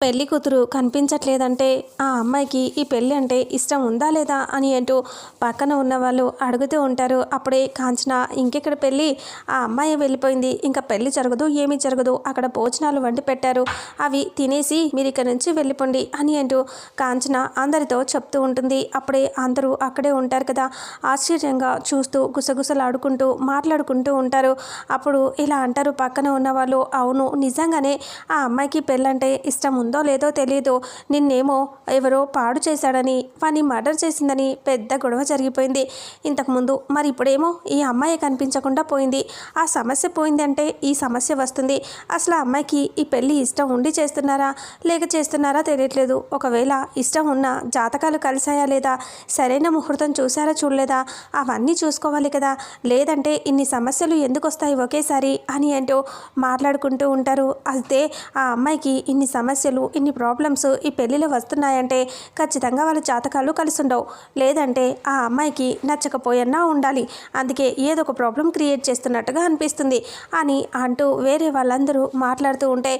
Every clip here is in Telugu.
పెళ్ళి కూతురు కనిపించట్లేదంటే ఆ అమ్మాయికి ఈ పెళ్ళి అంటే ఇష్టం ఉందా లేదా అని అంటూ పక్కన ఉన్న వాళ్ళు అడుగుతూ ఉంటారు. అప్పుడే కాంచన ఇంకెక్కడ పెళ్ళి ఆ అమ్మాయి వెళ్ళిపోయింది. ఇంకా పెళ్ళి జరగదు ఏమీ జరగదు. అక్కడ భోజనాలు వండి పెట్టారు. అవి తినేసి మీరు ఇక్కడ నుంచి వెళ్ళిపోండి అని అంటూ కాంచన అందరితో చెప్తూ ఉంటుంది. అప్పుడే అందరూ అక్కడే ఉంటారు కదా. ఆశ్చర్యంగా చూస్తూ గుసగుసలాడుకుంటూ మాట్లాడుకుంటూ ఉంటారు. అప్పుడు ఇలా అంటారు పక్కన ఉన్న వాళ్ళు అవును నిజంగానే ఆ అమ్మాయికి పెళ్ళంటే ఇష్టం ఉందో లేదో తెలియదు నిన్నేమో ఎవరో పాడు చేశాడని వాని మర్డర్ చేసిందని పెద్ద గొడవ జరిగిపోయింది. ఇంతకుముందు మరి ఇప్పుడేమో ఈ అమ్మాయి కనిపించకుండా పోయింది. ఆ సమస్య పోయింది అంటే ఈ సమస్య వస్తుంది. అసలు ఆ అమ్మాయికి ఈ పెళ్ళి ఇష్టం ఉండి చేస్తున్నారా లేక చేస్తున్నారా తెలియట్లేదు. ఒకవేళ ఇష్టం ఉన్న జాతకాలు కలిసాయా లేదా సరైన ముహూర్తం చూసారా చూడలేదా అవన్నీ చూసుకోవాలి కదా. లేదంటే ఇన్ని సమస్యలు ఎందుకు వస్తాయి ఒకేసారి అని అంటూ మాట్లాడుకుంటూ ఉంటారు. అయితే ఆ అమ్మాయికి ఇన్ని సమస్యలు ఇన్ని ప్రాబ్లమ్స్ ఈ పెళ్ళిలో వస్తున్నాయంటే ఖచ్చితంగా వాళ్ళ జాతకాలు కలిసి ఉండవు లేదంటే ఆ అమ్మాయికి నచ్చకపోయన్నా ఉండాలి. అందుకే ఏదో ఒక ప్రాబ్లం క్రియేట్ చేస్తున్నట్టుగా అనిపిస్తుంది అని అంటూ వేరే వాళ్ళందరూ మాట్లాడుతూ ఉంటే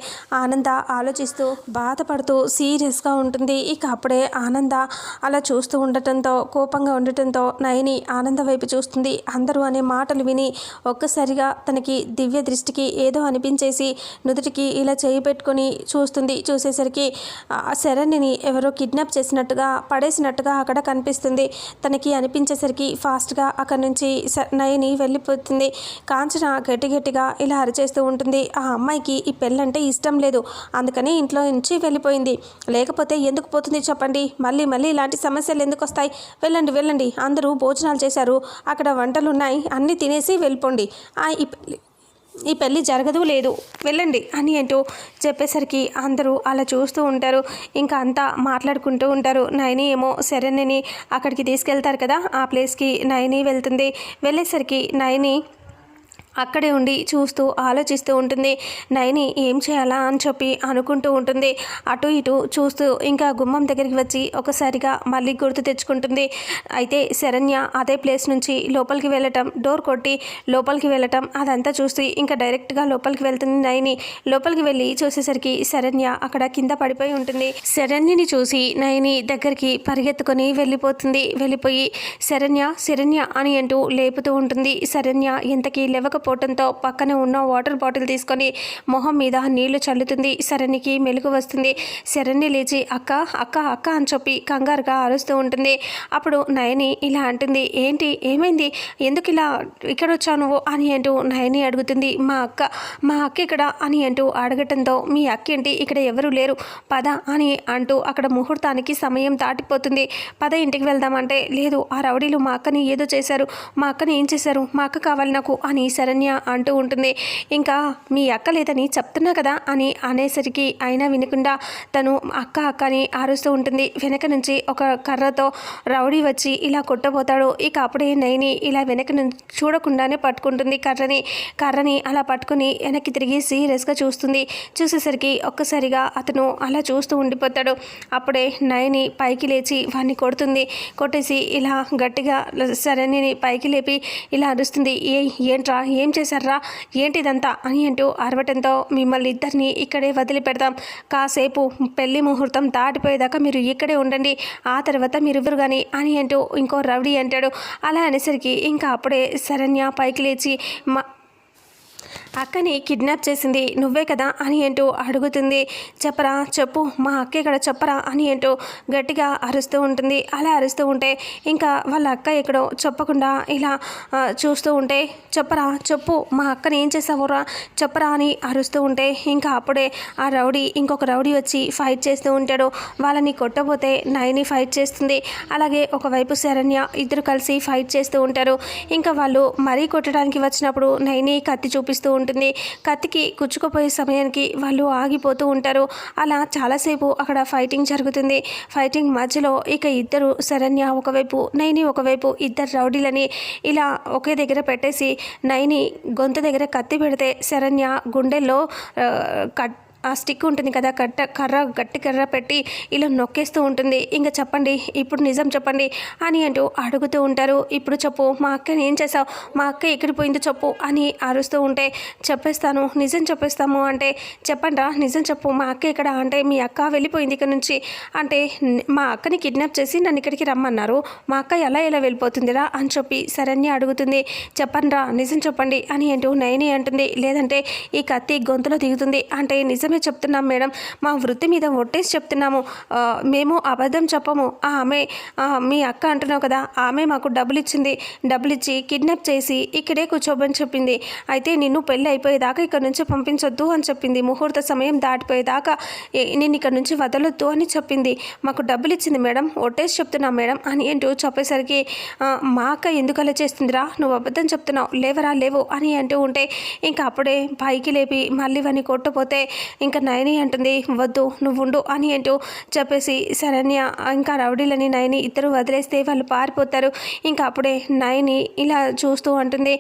ఆనంద ఆలోచిస్తూ బాధపడుతూ సీరియస్గా ఉంటుంది. ఇక అప్పుడే ఆనంద అలా చూస్తూ ఉండటంతో కోపంగా ఉండటంతో నయని ఆనంద వైపు చూస్తుంది. అందరూ అనే మాటలు విని ఒక్కసారిగా తనకి దివ్య దృష్టికి ఏదో అనిపించేసి నుదుటికి ఇలా చేయి పెట్టుకొని చూస్తుంది చూసేసరికి శరణిని ఎవరో కిడ్నాప్ చేసినట్టుగా పడేసినట్టుగా అక్కడ కనిపిస్తుంది. తనకి అనిపించేసరికి ఫాస్ట్గా అక్కడి నుంచి నయని వెళ్ళిపోతుంది. కాంచన గట్టి గట్టిగా ఇలా అరిచేస్తూ ఉంటుంది. ఆ అమ్మాయికి ఈ పెళ్ళంటే ఇష్టం లేదు. అందుకని ఇంట్లో నుంచి వెళ్ళిపోయింది. లేకపోతే ఎందుకు పోతుంది చెప్పండి? మళ్ళీ మళ్ళీ ఇలాంటి సమస్యలు ఎందుకు వస్తాయి? వెళ్ళండి వెళ్ళండి. అందరూ భోజనాలు చేశారు. అక్కడ వంటలు ఉన్నాయి అన్నీ తినేసి వెళ్ళిపోండి. ఆ, ఈ పెళ్ళి ఈ పెళ్ళి జరగదు లేదు. వెళ్ళండి అని అంటూ చెప్పేసరికి అందరూ అలా చూస్తూ ఉంటారు. ఇంకా అంతా మాట్లాడుకుంటూ ఉంటారు. నయని ఏమో శరణ్యని అక్కడికి తీసుకెళ్తారు కదా. ఆ ప్లేస్కి నయని వెళ్తుంది. వెళ్ళేసరికి నయని అక్కడే ఉండి చూస్తూ ఆలోచిస్తూ ఉంటుంది నయని ఏం చేయాలా? అని చెప్పి అనుకుంటూ ఉంటుంది. అటు ఇటు చూస్తూ ఇంకా గుమ్మం దగ్గరికి వచ్చి ఒకసారిగా మళ్ళీ గుర్తు తెచ్చుకుంటుంది. అయితే శరణ్య అదే ప్లేస్ నుంచి లోపలికి వెళ్ళటం డోర్ కొట్టి లోపలికి వెళ్ళటం అదంతా చూసి ఇంకా డైరెక్ట్గా లోపలికి వెళ్తుంది నయని లోపలికి వెళ్ళి చూసేసరికి శరణ్య అక్కడ కింద పడిపోయి ఉంటుంది. శరణ్యని చూసి నయని దగ్గరికి పరిగెత్తుకొని వెళ్ళిపోతుంది. వెళ్ళిపోయి శరణ్య శరణ్య అని అంటూ లేపుతూ ఉంటుంది. శరణ్య ఇంతకీ లేవకపోవడంతో పక్కనే ఉన్న వాటర్ బాటిల్ తీసుకొని మొహం మీద నీళ్ళు చల్లుతుంది. శరణ్యకి మెలుగు వస్తుంది. శరణ్య లేచి అక్క అక్క అక్క అని చెప్పి కంగారుగా అరుస్తూ ఉంటుంది. అప్పుడు నయని ఇలా అంటుంది. ఏంటి? ఏమైంది? ఎందుకు ఇలా ఇక్కడ వచ్చావు నువ్వు? అని అంటూ నయని అడుగుతుంది. మా అక్క మా అక్క ఇక్కడ అని అంటూ అడగటంతో మీ అక్క ఏంటి? ఇక్కడ ఎవరు లేరు. పద అని అంటూ అక్కడ ముహూర్తానికి సమయం దాటిపోతుంది. పద ఇంటికి వెళ్దామంటే లేదు ఆ రౌడీలు మా అక్కని ఏదో చేశారు. మా అక్కని ఏం చేశారు? మా అక్క కావాలి నాకు అని శరణ్య అంటూ ఉంటుంది. ఇంకా మీ అక్క లేదని చెప్తున్నా కదా అని అనేసరికి అయినా వినకుండా తను అక్క అక్క అని అరుస్తూ ఉంటుంది. వెనక నుంచి ఒక కర్రతో రౌడీ వచ్చి ఇలా కొట్టబోతాడు. ఇక అప్పుడే నయని ఇలా వెనక నుంచి చూడకుండానే పట్టుకుంటుంది కర్రని. కర్రని అలా పట్టుకుని వెనక్కి తిరిగి సీరియస్గా చూస్తుంది. చూసేసరికి ఒక్కసారిగా అతను అలా చూస్తూ ఉండిపోతాడు. అప్పుడే నయని పైకి లేచి వాడిని కొడుతుంది. కొట్టేసి ఇలా గట్టిగా సరణిని పైకి లేపి ఇలా అరుస్తుంది. ఏ ఏంట్రా? ఏం చేశారా ఏంటిదంతా? అని అంటూ అరవటంతో మిమ్మల్ని ఇద్దరిని ఇక్కడే వదిలిపెడతాం కాసేపు పెళ్ళి ముహూర్తం దాటిపోయేదాకా మీరు ఇక్కడే ఉండండి. ఆ తర్వాత మీరు ఇవ్వరు కానీ అని అంటూ ఇంకో రౌడీ అంటాడు. అలా అనేసరికి ఇంకా అప్పుడే శరణ్య పైకి లేచి మా అక్కని కిడ్నాప్ చేసింది నువ్వే కదా అని అంటూ అడుగుతుంది. చెప్పరా చెప్పు మా అక్క ఇక్కడ చెప్పరా అని అంటూ గట్టిగా అరుస్తూ ఉంటుంది. అలా అరుస్తూ ఉంటే ఇంకా వాళ్ళ అక్క ఎక్కడో చెప్పకుండా ఇలా చూస్తూ ఉంటే చెప్పరా చెప్పు మా అక్కని ఏం చేసావురా చెప్పరా అని అరుస్తూ ఉంటే ఇంకా అప్పుడే ఆ రౌడీ ఇంకొక రౌడీ వచ్చి ఫైట్ చేస్తూ ఉంటాడు. వాళ్ళని కొట్టబోతే నయని ఫైట్ చేస్తుంది. అలాగే ఒకవైపు శరణ్య ఇద్దరు కలిసి ఫైట్ చేస్తూ ఉంటారు. ఇంకా వాళ్ళు మరీ కొట్టడానికి వచ్చినప్పుడు నయని కత్తి చూపిస్తూ ఉంటుంది. కత్తికి కుచ్చుకుపోయే సమయానికి వాళ్ళు ఆగిపోతూ ఉంటారు. అలా చాలాసేపు అక్కడ ఫైటింగ్ జరుగుతుంది. ఫైటింగ్ మధ్యలో ఇక ఇద్దరు శరణ్య ఒకవైపు నైని ఒకవైపు ఇద్దరు రౌడీలని ఇలా ఒకే దగ్గర పెట్టేసి నైని గొంత దగ్గర కత్తి పెడితే శరణ్య గుండెల్లో కట్ ఆ స్టిక్ ఉంటుంది కదా కట్ట కర్ర గట్టి కర్ర పెట్టి ఇలా నొక్కేస్తూ ఉంటుంది. ఇంకా చెప్పండి ఇప్పుడు నిజం చెప్పండి అని అంటూ అడుగుతూ ఉంటారు. ఇప్పుడు చెప్పు మా అక్కని ఏం చేసావు మా అక్క ఎక్కడికి పోయిందో చెప్పు అని అరుస్తూ ఉంటే చెప్పేస్తాను నిజం చెప్పేస్తాము అంటే చెప్పండి నిజం చెప్పు మా అక్క ఇక్కడ అంటే మీ అక్క వెళ్ళిపోయింది ఇక్కడ నుంచి అంటే మా అక్కని కిడ్నాప్ చేసి నన్ను ఇక్కడికి రమ్మన్నారు. మా అక్క ఎలా ఎలా వెళ్ళిపోతుందిరా? అని చెప్పి శరణ్య అడుగుతుంది. చెప్పండిరా నిజం చెప్పండి అని అంటూ నయని అంటుంది. లేదంటే ఈ కత్తి గొంతులో దిగుతుంది అంటే నిజం నిజమే చెప్తున్నాం మేడం. మా వృత్తి మీద ఒట్టేసి చెప్తున్నాము. మేము అబద్ధం చెప్పము. ఆ ఆమె మీ అక్క అంటున్నావు కదా ఆమె మాకు డబ్బులు ఇచ్చింది డబ్బులు ఇచ్చి కిడ్నాప్ చేసి ఇక్కడే కూర్చోబని చెప్పింది. అయితే నిన్ను పెళ్ళి అయిపోయేదాకా ఇక్కడ నుంచి పంపించొద్దు అని చెప్పింది. ముహూర్త సమయం దాటిపోయేదాకా నేను ఇక్కడ నుంచి వదలొద్దు అని చెప్పింది. మాకు డబ్బులు ఇచ్చింది మేడం. ఒట్టేసి చెప్తున్నా మేడం అని ఏంటో చెప్పేసరికి మా అక్క ఎందుకు అలా చేస్తుందిరా? నువ్వు అబద్ధం చెప్తున్నావు. లేవరా? లేవు అని అంటూ ఉంటే ఇంకా అప్పుడే పైకి లేపి మళ్ళీ వాని కొట్టపోతే ఇంకా నయని అంటుంది వద్దు నువ్వు ఉండు అని అంటూ చెప్పేసి శరణ్య ఇంకా రౌడీలని నయని ఇద్దరు వదిలేస్తే వాళ్ళు పారిపోతారు. ఇంకా అప్పుడే నయని ఇలా చూస్తూ అంటుంది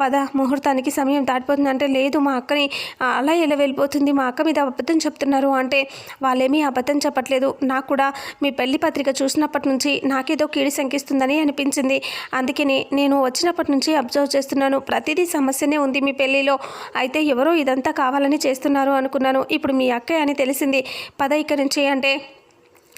పద ముహూర్తానికి సమయం దాటిపోతుంది. అంటే లేదు మా అక్కని అలా ఎలా వెళ్ళిపోతుంది? మా అక్క మీద అబద్ధం చెప్తున్నారు. అంటే వాళ్ళేమీ అబద్ధం చెప్పట్లేదు. నాకు కూడా మీ పెళ్ళి పత్రిక చూసినప్పటి నుంచి నాకేదో కీడి శంకిస్తుందని అనిపించింది. అందుకని నేను వచ్చినప్పటి నుంచి అబ్జర్వ్ చేస్తున్నాను. ప్రతిదీ సమస్యనే ఉంది మీ పెళ్ళిలో. అయితే ఎవరో ఇదంతా కావాలని చేస్తున్నారు అనుకున్నాను ఇప్పుడు మీ అక్కయ్య అని తెలిసింది. పద ఇక్కడి నుంచి అంటే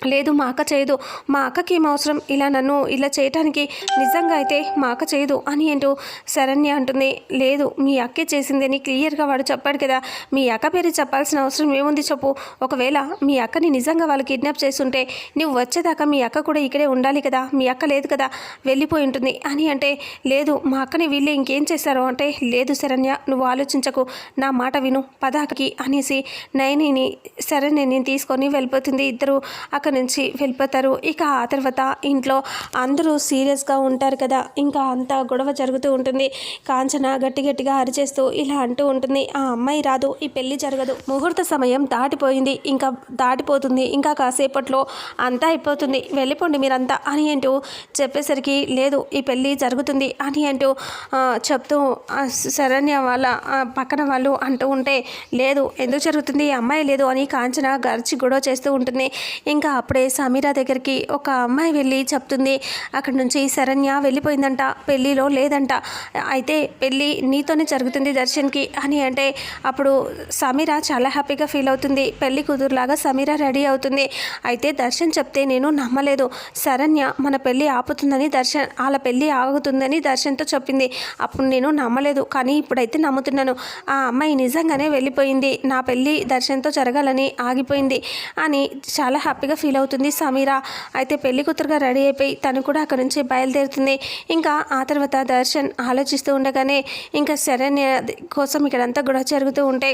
లేదు మా అక్క చేయదు. మా అక్కకి ఏం అవసరం? ఇలా నన్ను ఇలా చేయటానికి నిజంగా అయితే మా అక్క చేయదు అని ఏంటో శరణ్య అంటుంది. లేదు మీ అక్కే చేసిందని క్లియర్గా వాడు చెప్పాడు కదా. మీ అక్క పేరు చెప్పాల్సిన అవసరం ఏముంది చెప్పు. ఒకవేళ మీ అక్కని నిజంగా వాళ్ళు కిడ్నాప్ చేస్తుంటే నువ్వు వచ్చేదాకా మీ అక్క కూడా ఇక్కడే ఉండాలి కదా. మీ అక్క లేదు కదా వెళ్ళిపోయి ఉంటుంది అని అంటే లేదు మా అక్కని వీళ్ళు ఇంకేం చేశారు అంటే లేదు శరణ్య నువ్వు ఆలోచించకు. నా మాట విను పదాకి అనేసి నయనిని శరణ్యని తీసుకొని వెళ్ళిపోతుంది. ఇద్దరు అక్క అక్కడి నుంచి వెళ్ళిపోతారు. ఇక ఆ తర్వాత ఇంట్లో అందరూ సీరియస్గా ఉంటారు కదా. ఇంకా అంత గొడవ జరుగుతూ ఉంటుంది. కాంచన గట్టి గట్టిగా అరిచేస్తూ ఇలా అంటూ ఉంటుంది. ఆ అమ్మాయి రాదు ఈ పెళ్ళి జరగదు. ముహూర్త సమయం దాటిపోయింది. ఇంకా దాటిపోతుంది. ఇంకా కాసేపట్లో అంతా అయిపోతుంది. వెళ్ళిపోండి మీరంతా అని అంటూ చెప్పేసరికి లేదు ఈ పెళ్ళి జరుగుతుంది అని అంటూ చెప్తూ శరణ్య వాళ్ళ పక్కన వాళ్ళు అంటూ ఉంటే లేదు ఎందుకు జరుగుతుంది? అమ్మాయి లేదు అని కాంచన గరిచి గొడవ చేస్తూ ఉంటుంది. ఇంకా అప్పుడే సమీరా దగ్గరికి ఒక అమ్మాయి వెళ్ళి చెప్తుంది అక్కడి నుంచి శరణ్య వెళ్ళిపోయిందంట పెళ్ళిలో లేదంట. అయితే పెళ్ళి నీతోనే జరుగుతుంది దర్శన్కి అని అంటే అప్పుడు సమీర చాలా హ్యాపీగా ఫీల్ అవుతుంది. పెళ్ళి కూతురులాగా సమీర రెడీ అవుతుంది. అయితే దర్శన్ చెప్తే నేను నమ్మలేదు. శరణ్య మన పెళ్ళి ఆపుతుందని దర్శన్ వాళ్ళ పెళ్ళి ఆగుతుందని దర్శన్తో చెప్పింది. అప్పుడు నేను నమ్మలేదు కానీ ఇప్పుడైతే నమ్ముతున్నాను. ఆ అమ్మాయి నిజంగానే వెళ్ళిపోయింది. నా పెళ్ళి దర్శన్తో జరగాలని ఆగిపోయింది అని చాలా హ్యాపీగా ఫీల్ అవుతుంది. సమీరా అయితే పెళ్ళి కూతురుగా రెడీ అయిపోయి తను కూడా అక్కడ నుంచి బయలుదేరుతుంది. ఇంకా ఆ తర్వాత దర్శన్ ఆలోచిస్తూ ఉండగానే ఇంకా శరణ్య కోసం ఇక్కడంతా గొడవ జరుగుతూ ఉంటే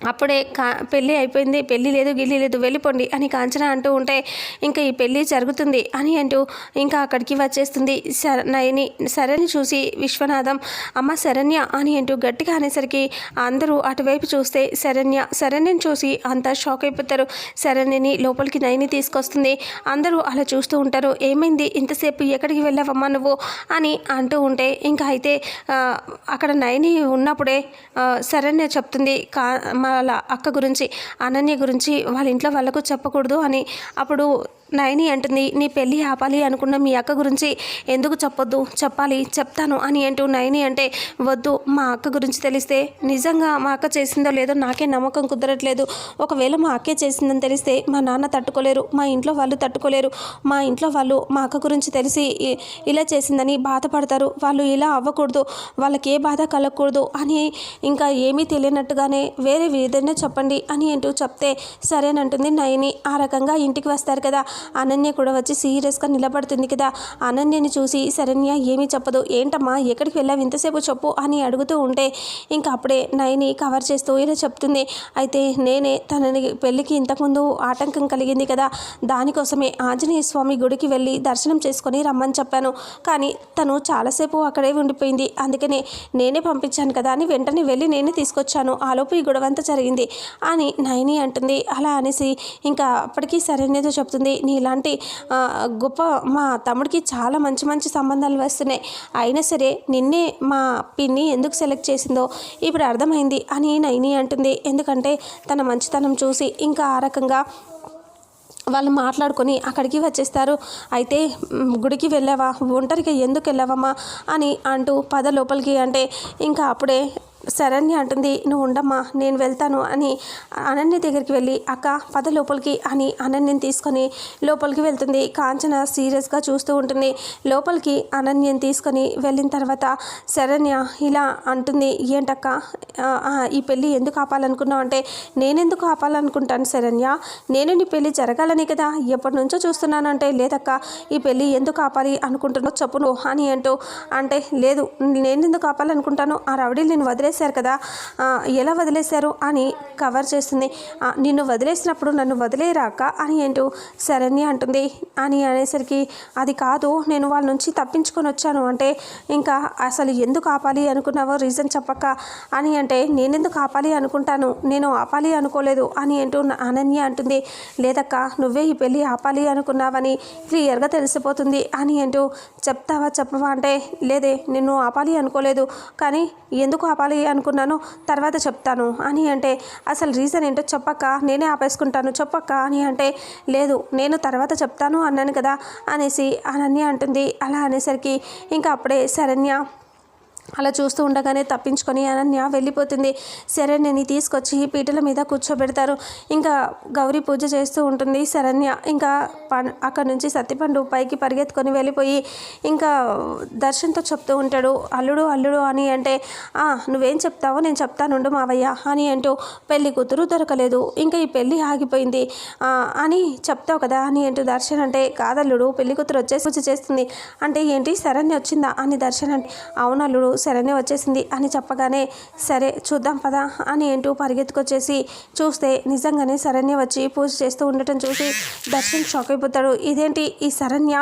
అప్పుడే కా పెళ్ళి అయిపోయింది పెళ్ళి లేదు గిల్లి లేదు వెళ్ళిపోండి అని కాంచన అంటూ ఉంటే ఇంకా ఈ పెళ్ళి జరుగుతుంది అని అంటూ ఇంకా అక్కడికి వచ్చేస్తుంది శర నయని శరణ్య చూసి విశ్వనాథం అమ్మ శరణ్య అని అంటూ గట్టిగా అనేసరికి అందరూ అటువైపు చూస్తే శరణ్య శరణ్యని చూసి అంతా షాక్ అయిపోతారు. శరణ్యని లోపలికి నయని తీసుకొస్తుంది. అందరూ అలా చూస్తూ ఉంటారు. ఏమైంది? ఇంతసేపు ఎక్కడికి వెళ్ళావమ్మా నువ్వు? అని అంటూ ఉంటే ఇంకా అయితే అక్కడ నయని ఉన్నప్పుడే శరణ్య చెప్తుంది కా వాళ్ళ అక్క గురించి అనన్య గురించి వాళ్ళ ఇంట్లో వాళ్ళకు చెప్పకూడదు అని అప్పుడు నయని అంటుంది నీ పెళ్ళి ఆపాలి అనుకున్న మీ అక్క గురించి ఎందుకు చెప్పొద్దు? చెప్పాలి చెప్తాను అని అంటూ నయని అంటే వద్దు మా అక్క గురించి తెలిస్తే నిజంగా మా అక్క చేసిందో లేదో నాకే నమ్మకం కుదరట్లేదు. ఒకవేళ మా అక్కే చేసిందని తెలిస్తే మా నాన్న తట్టుకోలేరు మా ఇంట్లో వాళ్ళు తట్టుకోలేరు. మా ఇంట్లో వాళ్ళు మా అక్క గురించి తెలిసి ఇలా చేసిందని బాధపడతారు. వాళ్ళు ఇలా అవ్వకూడదు వాళ్ళకి ఏ బాధ కలగకూడదు అని ఇంకా ఏమీ తెలియనట్టుగానే వేరే ఏదైనా చెప్పండి అని అంటూ చెప్తే సరేనంటుంది నయని. ఆ రకంగా ఇంటికి వస్తారు కదా. అనన్య కూడా వచ్చి సీరియస్గా నిలబడుతుంది కదా. అనన్యని చూసి శరణ్య ఏమీ చెప్పదు. ఏంటమ్మా ఎక్కడికి వెళ్ళావు? ఇంతసేపు చెప్పు అని అడుగుతూ ఉంటే ఇంకా అప్పుడే నయని కవర్ చేస్తూ ఇలా చెప్తుంది. అయితే నేనే తనని పెళ్ళికి ఇంతకుముందు ఆటంకం కలిగింది కదా. దానికోసమే ఆంజనేయ స్వామి గుడికి వెళ్ళి దర్శనం చేసుకొని రమ్మని చెప్పాను. కానీ తను చాలాసేపు అక్కడే ఉండిపోయింది. అందుకనే నేనే పంపించాను కదా అని వెంటనే వెళ్ళి నేనే తీసుకొచ్చాను. ఆలోపు ఈ గొడవంతా జరిగింది. అని నయని అంటుంది. అలా అనేసి ఇంకా అప్పటికీ సరైనదో చెప్తుంది. నీలాంటి గొప్ప మా తమ్ముడికి చాలా మంచి మంచి సంబంధాలు వస్తున్నాయి. అయినా సరే నిన్నే మా పిన్ని ఎందుకు సెలెక్ట్ చేసిందో ఇప్పుడు అర్థమైంది అని నైని అంటుంది. ఎందుకంటే తన మంచితనం చూసి ఇంకా ఆ రకంగా వాళ్ళు మాట్లాడుకొని అక్కడికి వచ్చేస్తారు. అయితే గుడికి వెళ్ళావా? ఒంటరిగా ఎందుకు వెళ్ళావమ్మా? అని అంటూ పద లోపలికి అంటే ఇంకా అప్పుడే శరణ్య అంటుంది నువ్వు ఉండమ్మా నేను వెళ్తాను అని అనన్య దగ్గరికి వెళ్ళి అక్క పద లోపలికి అని అనన్యని తీసుకొని లోపలికి వెళ్తుంది. కాంచన సీరియస్గా చూస్తూ ఉంటుంది. లోపలికి అనన్యని తీసుకొని వెళ్ళిన తర్వాత శరణ్య ఇలా అంటుంది ఏంటక్క ఈ పెళ్ళి ఎందుకు ఆపాలనుకున్నావు? అంటే నేనెందుకు ఆపాలనుకుంటాను శరణ్య? నేను నీ పెళ్ళి జరగాలని కదా ఎప్పటి నుంచో చూస్తున్నాను. అంటే లేదక్క ఈ పెళ్ళి ఎందుకు ఆపాలి అనుకుంటున్నావు చెప్పు నువ్వు అని అంటూ అంటే లేదు నేను ఎందుకు ఆపాలనుకుంటాను ఆ రౌడీలు నేను వదిలేశారు కదా ఎలా వదిలేశారు అని కవర్ చేస్తుంది. నిన్ను వదిలేసినప్పుడు నన్ను వదిలేరాక అని ఏంటో శరణ్య అంటుంది. అని అనేసరికి అది కాదు నేను వాళ్ళ నుంచి తప్పించుకొని వచ్చాను అంటే ఇంకా అసలు ఎందుకు ఆపాలి అనుకున్నావో రీజన్ చెప్పక్క అని అంటే నేనెందుకు ఆపాలి అనుకుంటాను నేను ఆపాలి అనుకోలేదు అని ఏంటో నా- అనన్య అంటుంది. లేదక్క నువ్వే ఈ పెళ్ళి ఆపాలి అనుకున్నావని క్లియర్గా తెలిసిపోతుంది అని ఏంటో చెప్తావా చెప్పవా అంటే లేదే నిన్ను ఆపాలి అనుకోలేదు కానీ ఎందుకు ఆపాలి అనుకున్నాను తర్వాత చెప్తాను. అని అంటే అసలు రీజన్ ఏంటో చెప్పక్క నేనే ఆపేసుకుంటాను చెప్పక్క అని అంటే లేదు నేను తర్వాత చెప్తాను అన్నాను కదా అనేసి అనన్య అంటుంది. అలా అనేసరికి ఇంకా అప్పుడే శరణ్య అలా చూస్తూ ఉండగానే తప్పించుకొని అనన్య వెళ్ళిపోతుంది. శరణ్యని తీసుకొచ్చి పీటల మీద కూర్చోబెడతారు. ఇంకా గౌరీ పూజ చేస్తూ ఉంటుంది. శరణ్య ఇంకా అక్కడ నుంచి సత్తిపండు పైకి పరిగెత్తుకొని వెళ్ళిపోయి ఇంకా దర్శన్తో చెప్తూ ఉంటాడు. అల్లుడు అల్లుడు అని అంటే నువ్వేం చెప్తావో నేను చెప్తానుండు మావయ్య అని అంటూ పెళ్ళి కూతురు దొరకలేదు. ఇంకా ఈ పెళ్ళి ఆగిపోయింది. అని చెప్తావు కదా అని అంటూ దర్శన్ అంటే కాదల్లుడు పెళ్ళి కూతురు వచ్చేసి పూజ చేస్తుంది. అంటే ఏంటి? శరణ్య వచ్చిందా? అని దర్శన్ అంటే అవునల్లుడు శరణ్య వచ్చేసింది అని చెప్పగానే సరే చూద్దాం పదా అని ఏంటూ పరిగెత్తుకొచ్చేసి చూస్తే నిజంగానే శరణ్య వచ్చి పూజ చేస్తూ ఉండటం చూసి దర్శన్ షాక్ అయిపోతాడు. ఇదేంటి ఈ శరణ్య?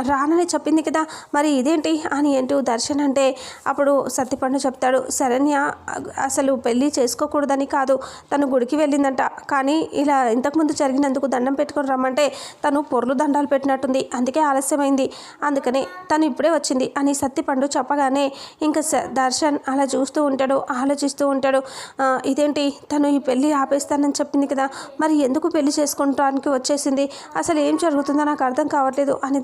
రానని చెప్పింది కదా. మరి ఇదేంటి? అని అంటూ దర్శన్ అంటే అప్పుడు సత్తిపండు చెప్తాడు శరణ్య అసలు పెళ్ళి చేసుకోకూడదని కాదు తను గుడికి వెళ్ళిందంట. కానీ ఇలా ఇంతకుముందు జరిగినందుకు దండం పెట్టుకొని రమ్మంటే తను పొర్లు దండాలు పెట్టినట్టుంది. అందుకే ఆలస్యమైంది. అందుకనే తను ఇప్పుడే వచ్చింది అని సత్తిపండు చెప్పగానే ఇంకా దర్శన్ అలా చూస్తూ ఉంటాడు ఆలోచిస్తూ ఉంటాడు. ఇదేంటి? తను ఈ పెళ్ళి ఆపేస్తానని చెప్పింది కదా. మరి ఎందుకు పెళ్ళి చేసుకోవడానికి వచ్చేసింది? అసలు ఏం జరుగుతుందో నాకు అర్థం కావట్లేదు అని